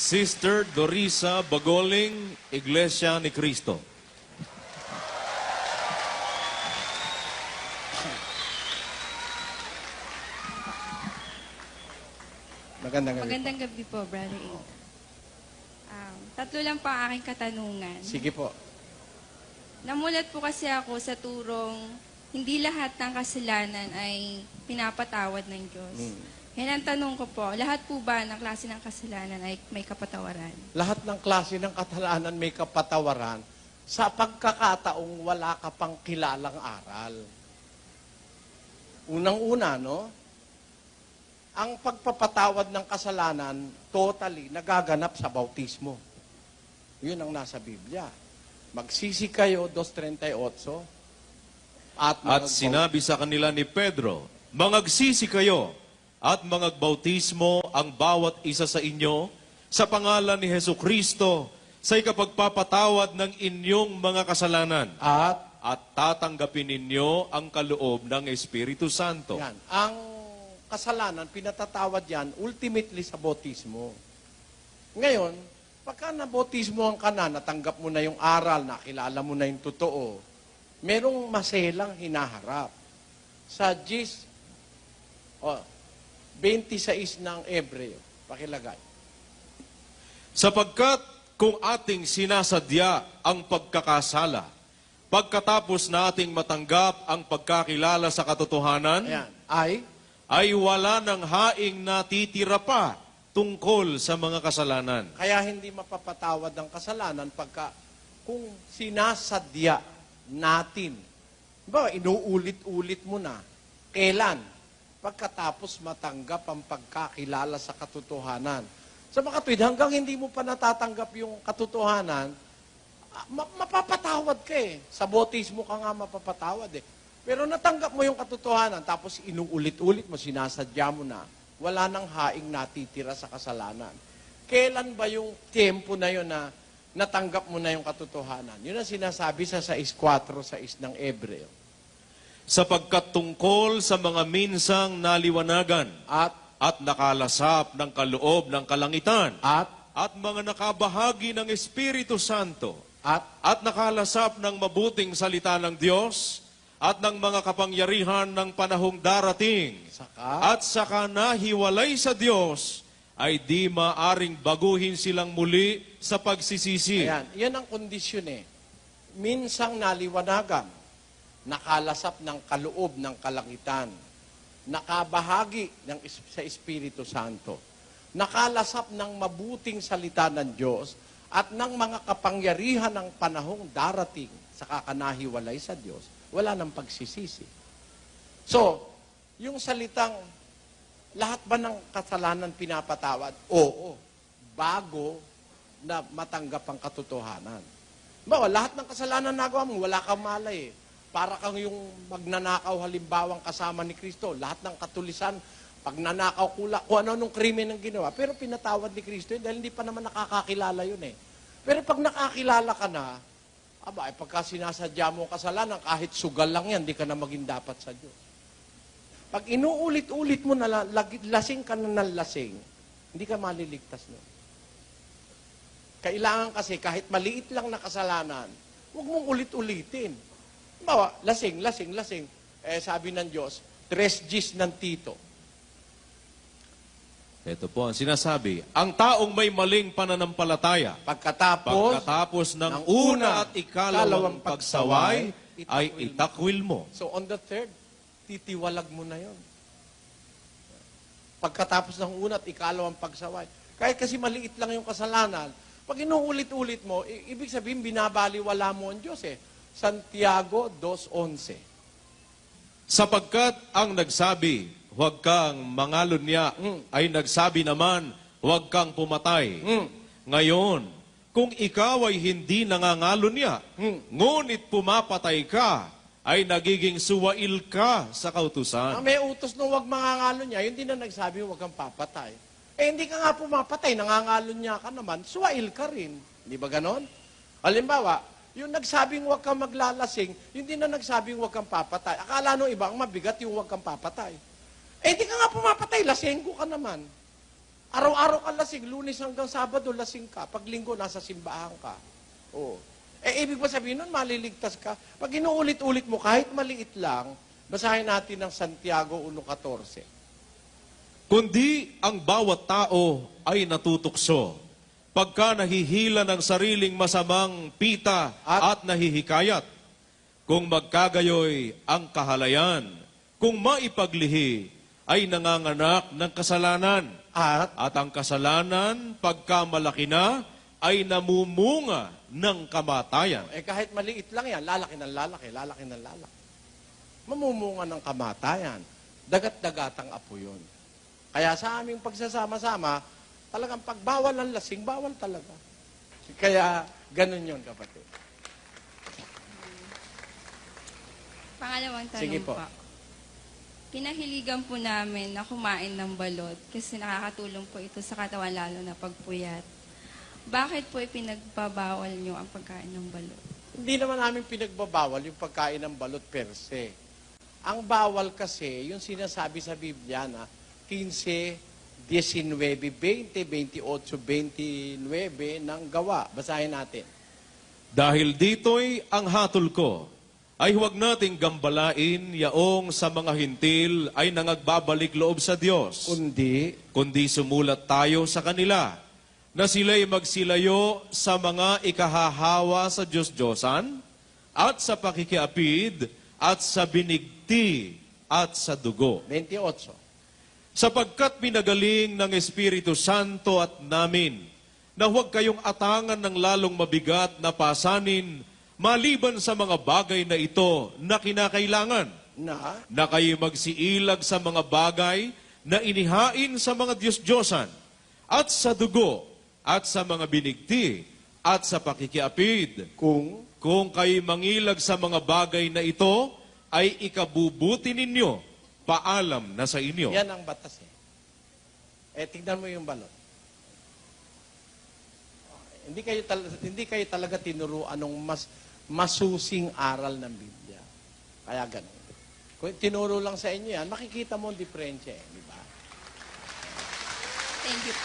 Sister Dorisa Bagoling, Iglesia ni Cristo. Magandang gabi. Magandang gabi po, Brother Aid. Um, tatlo lang po ang aking katanungan. Sige po. Namulat po kasi ako sa turong hindi lahat ng kasalanan ay pinapatawad ng Diyos. Hmm. Yan ang tanong ko po, lahat po ba ng klase ng kasalanan ay may kapatawaran? Lahat ng klase ng katalanan may kapatawaran sa pagkakataong wala ka pang kilalang aral. Unang-una, no? Ang pagpapatawad ng kasalanan, totally, nagaganap sa bautismo. Yun ang nasa Biblia. Magsisi kayo, 2.38, at, At sinabi sa kanila ni Pedro, Mangagsisi kayo at mangagbautismo ang bawat isa sa inyo sa pangalan ni Heso Kristo sa ikapagpapatawad ng inyong mga kasalanan at at tatanggapin ninyo ang kaloob ng Espiritu Santo. Yan. Ang kasalanan, pinatatawad yan, ultimately sa botismo. Ngayon, pagka nabotismo ang kana, natanggap mo na yung aral, nakilala mo na yung totoo, merong maselang hinaharap. Sa Gis, oh, 26 ng Ebreo, pakilagay. Sapagkat kung ating sinasadya ang pagkakasala, pagkatapos nating matanggap ang pagkakilala sa katotohanan, Ayan. Ay, ay wala ng haing natitira pa tungkol sa mga kasalanan. Kaya hindi mapapatawad ang kasalanan pagka kung sinasadya natin. Ba, inuulit-ulit mo na. Kailan? Pagkatapos matanggap ang pagkakilala sa katotohanan. Sa mga tuwid, hanggang hindi mo pa natatanggap yung katotohanan, ah, ma- mapapatawad ka eh. Sa botismo ka nga mapapatawad eh. Pero natanggap mo yung katotohanan, tapos inuulit-ulit mo, sinasadya mo na, wala nang haing natitira sa kasalanan. Kailan ba yung tempo na yun na natanggap mo na yung katotohanan? Yun ang sinasabi sa 6.4 sa is ng Ebreo. Sapagkat tungkol sa mga minsang naliwanagan At, at nakalasap ng kaloob ng kalangitan at, at mga nakabahagi ng Espiritu Santo at, at nakalasap ng mabuting salita ng Diyos at ng mga kapangyarihan ng panahong darating saka, at saka nahiwalay sa Diyos ay di maaring baguhin silang muli sa pagsisisi. ayan, yan ang kondisyon eh. Minsang naliwanagan, nakalasap ng kaloob ng kalangitan, nakabahagi ng, sa Espiritu Santo, nakalasap ng mabuting salita ng Diyos, at ng mga kapangyarihan ng panahong darating sa kakanahiwalay sa Diyos, wala ng pagsisisi. So, yung salitang, lahat ba ng kasalanan pinapatawad? Oo. Bago na matanggap ang katotohanan. Bawa, lahat ng kasalanan nagawa mo, wala kang malay eh. Para kang yung magnanakaw halimbawang kasama ni Kristo. Lahat ng katulisan, pag nanakaw kula, kung ano nung krimen ang ginawa. Pero pinatawad ni Kristo yun dahil hindi pa naman nakakakilala yun eh. Pero pag nakakilala ka na, aba, eh, pagka sinasadya mo kasalanan, kahit sugal lang yan, hindi ka na maging dapat sa Diyos. Pag inuulit-ulit mo na lasing ka na ng lasing, hindi ka maliligtas nun. Kailangan kasi kahit maliit lang na kasalanan, huwag mong ulit-ulitin. Bawa, lasing, lasing, lasing. Eh, sabi ng Diyos, tres G's ng tito. Ito po ang sinasabi, ang taong may maling pananampalataya, Pagkatapos, pagkatapos ng ng una at ikalawang pagsaway, ay itakwil mo. so on the third, titiwalag mo na yon. Pagkatapos ng una at ikalawang pagsaway. Kahit kasi maliit lang yung kasalanan, pag inuulit-ulit mo, ibig sabihin, binabaliwala mo ang Diyos eh. Santiago 2.11. Sapagkat ang nagsabi, huwag kang mangalunya, Mm. ay nagsabi naman, huwag kang pumatay. Mm. Ngayon, kung ikaw ay hindi nangangalunya, Mm. ngunit pumapatay ka, ay nagiging suwail ka sa Ah, kautusan. may utos nung wag mangangalo niya, yun din na nagsabi wag kang papatay. Eh hindi ka nga pumapatay, nangangalo niya ka naman, suwail ka rin. Di ba ganon? Halimbawa, yung nagsabing wag kang maglalasing, yun din na nagsabing wag kang papatay. Akala nung iba, ang mabigat yung wag kang papatay. Eh hindi ka nga pumapatay, lasenggo ka naman. Araw-araw ka lasing, lunes hanggang sabado lasing ka. Pag linggo, nasa simbahan ka. Oo. Eh, ibig ba sabihin nun, maliligtas ka? Pag inuulit-ulit mo, kahit maliit lang, basahin natin ng Santiago 1.14. Kundi ang bawat tao ay natutukso pagka nahihila ng sariling masamang pita at, At- nahihikayat. Kung magkagayoy ang kahalayan, kung maipaglihi, ay nanganganak ng kasalanan. At, At ang kasalanan, pagka malaki na, ay namumunga ng kamatayan. eh kahit maliit lang yan, lalaki ng lalaki, lalaki ng lalaki. Mamumunga ng kamatayan. Dagat-dagatang apo yun. Kaya sa aming pagsasama-sama, talagang pagbawal ang lasing, bawal talaga. Kaya ganun yun, kapatid. Pangalawang tanong Sige po. po. Kinahiligan po namin na kumain ng balot kasi nakakatulong po ito sa katawan lalo na pagpuyat. Bakit po ipinagbabawal nyo ang pagkain ng balot? Hindi naman namin pinagbabawal yung pagkain ng balot per se. Ang bawal kasi, yung sinasabi sa Biblia na 15, 19, 20, 28, 29 ng gawa. Basahin natin. Dahil dito'y ang hatol ko, ay huwag nating gambalain yaong sa mga hintil ay nangagbabalik loob sa Diyos. Kundi, kundi sumulat tayo sa kanila na sila'y magsilayo sa mga ikahahawa sa Diyos-Diyosan at sa pakikiapid at sa binigti at sa dugo. 28. Sapagkat pinagaling ng Espiritu Santo at namin na huwag kayong atangan ng lalong mabigat na pasanin maliban sa mga bagay na ito na kinakailangan. Na, na kayo magsiilag sa mga bagay na inihain sa mga Diyos-Diyosan at sa dugo at sa mga binigti at sa pakikiapid. kung, Kung kayo mangilag sa mga bagay na ito, ay ikabubuti ninyo, paalam na sa inyo. yan ang batas eh. Eh, tignan mo yung balot. Hindi kayo, tal- hindi kayo talaga tinuruan ng mas masusing aral ng Biblia. Kaya ganun. Kung tinuro lang sa inyo yan, makikita mo ang diferensya eh, di ba? Thank you po.